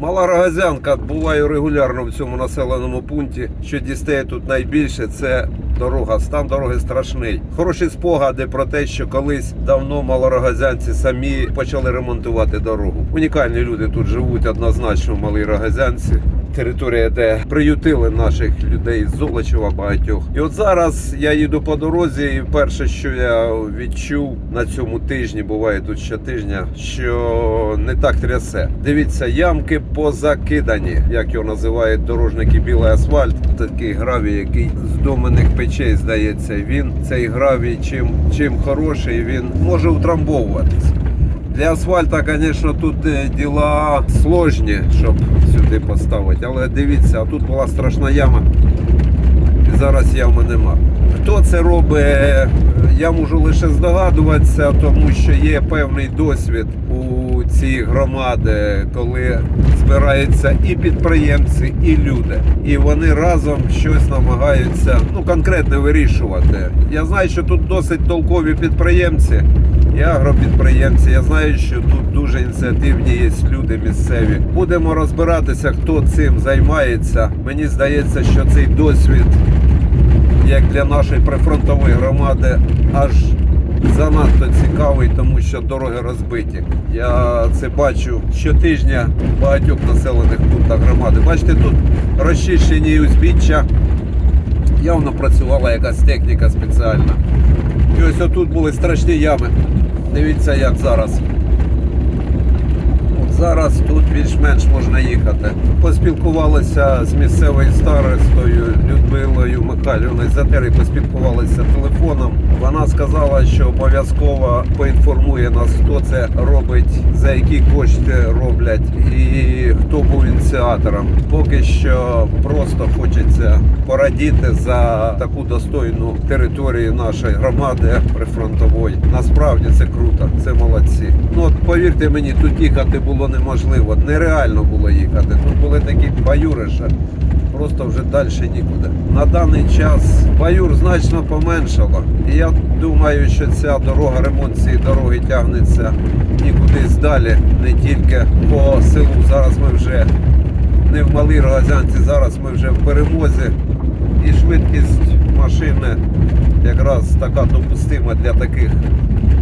Мала Рогазянка буваю регулярно в цьому населеному пункті. Що дістає тут найбільше, це дорога. Стан дороги страшний. Хороші спогади про те, що колись давно малорогазянці самі почали ремонтувати дорогу. Унікальні люди тут живуть однозначно в малій рогазянці. Територія, де приютили наших людей з Золочева багатьох. І от зараз я їду по дорозі, і перше, що я відчув на цьому тижні, буває тут щотижня, що не так трясе. Дивіться, ямки позакидані, як його називають дорожники білий асфальт. Такий гравій, який з доменних печей здається. Він цей гравій, чим, чим хороший, він може утрамбовуватись. Для асфальта, звісно, тут е, діла сложні, щоб сюди поставити. Але дивіться, тут була страшна яма. І зараз ями нема. Хто це робить, я можу лише здогадуватися, тому що є певний досвід у цій громади, коли збираються і підприємці, і люди. І вони разом щось намагаються ну, конкретно вирішувати. Я знаю, що тут досить толкові підприємці і агропідприємці. Я знаю, що тут дуже ініціативні є люди місцеві. Будемо розбиратися, хто цим займається. Мені здається, що цей досвід, як для нашої прифронтової громади, аж занадто цікавий, тому що дороги розбиті. Я це бачу щотижня в багатьох населених пунктах громади. Бачите, тут розчищені узбіччя. Явно працювала якась техніка спеціальна. І ось отут були страшні ями. Дивіться, як зараз. От зараз тут більш-менш можна їхати. Поспілкувалися з місцевою старостою Людмилою Михайлівною Затери, поспілкувалися телефоном. Вона сказала, що обов'язково поінформує нас, хто це робить, за які кошти роблять і хто був ініціатором. Поки що просто хочеться порадіти за таку достойну територію нашої громади прифронтової. Насправді це круто, це молодці. Ну от повірте мені, тут їхати було неможливо, нереально було їхати. Тут були такі баюриші, просто вже далі нікуди. На даний час баюр значно поменшало. І я думаю, що ця дорога, ремонт цієї дороги тягнеться і кудись далі, не тільки по селу. Зараз ми вже не в малій Рогазянці, зараз ми вже в перемозі. І швидкість машини якраз така допустима для таких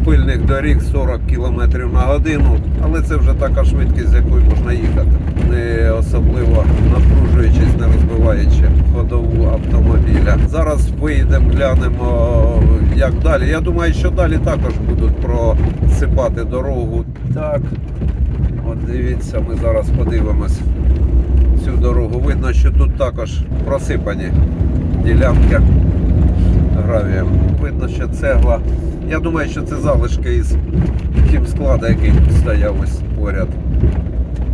пильних доріг 40 км на годину, але це вже така швидкість, з якою можна їхати, не особливо напружуючись, не розбиваючи ходову автомобіля. Зараз виїдемо, глянемо, як далі. Я думаю, що далі також будуть просипати дорогу. Так, от дивіться, ми зараз подивимось цю дорогу. Видно, що тут також просипані ділянки гравієм. Видно, що цегла. Я думаю, що це залишки із хімскладу, який тут стояв ось поряд.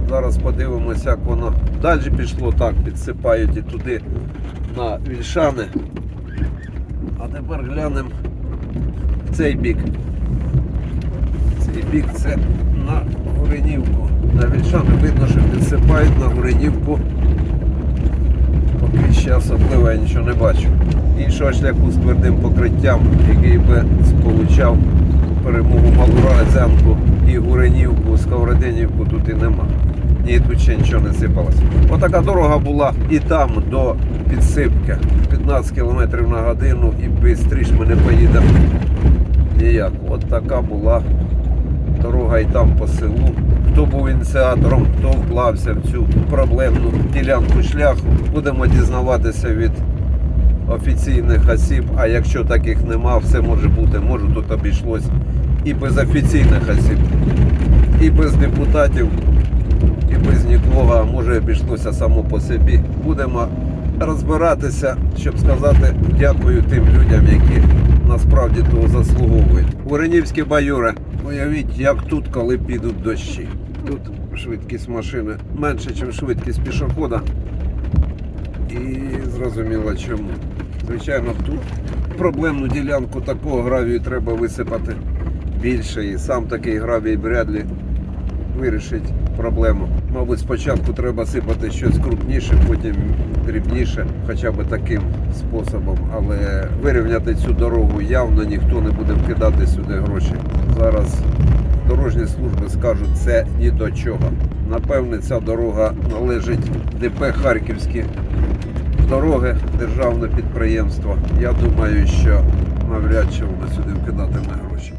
Зараз подивимося, як воно далі пішло. Так, підсипають і туди на вільшани. А тепер глянемо в цей бік. Цей бік це на Горинівку. На вільшани видно, що підсипають на Горинівку. Поки ще особливо я нічого не бачу. Іншого шляху з твердим покриттям, який би сполучав перемогу Малоразянку і Гуренівку, Сковородинівку тут і нема. Ні, тут ще нічого не сипалося. Отака дорога була і там до підсипки. 15 км на годину і швидше ми не поїдемо ніяк. От така була дорога і там по селу. Хто був ініціатором, хто вклався в цю проблемну ділянку шляху, будемо дізнаватися від офіційних осіб. А якщо таких нема, все може бути. Може тут обійшлось і без офіційних осіб, і без депутатів, і без нікого, може обійшлося само по собі. Будемо розбиратися, щоб сказати дякую тим людям, які насправді того заслуговують. Уренівські баюри. Уявіть, як тут, коли підуть дощі. Тут швидкість машини менше, ніж швидкість пішохода. І зрозуміло чому. Звичайно, тут проблемну ділянку такого гравію треба висипати більше. І сам такий гравій вряд ли вирішить проблему. Мабуть, спочатку треба сипати щось крупніше, потім дрібніше, хоча б таким способом. Але вирівняти цю дорогу явно ніхто не буде вкидати сюди гроші. Зараз дорожні служби скажуть, це ні до чого. Напевне, ця дорога належить ДП Харківські дороги, державне підприємство. Я думаю, що навряд чи воно сюди вкидатиме гроші.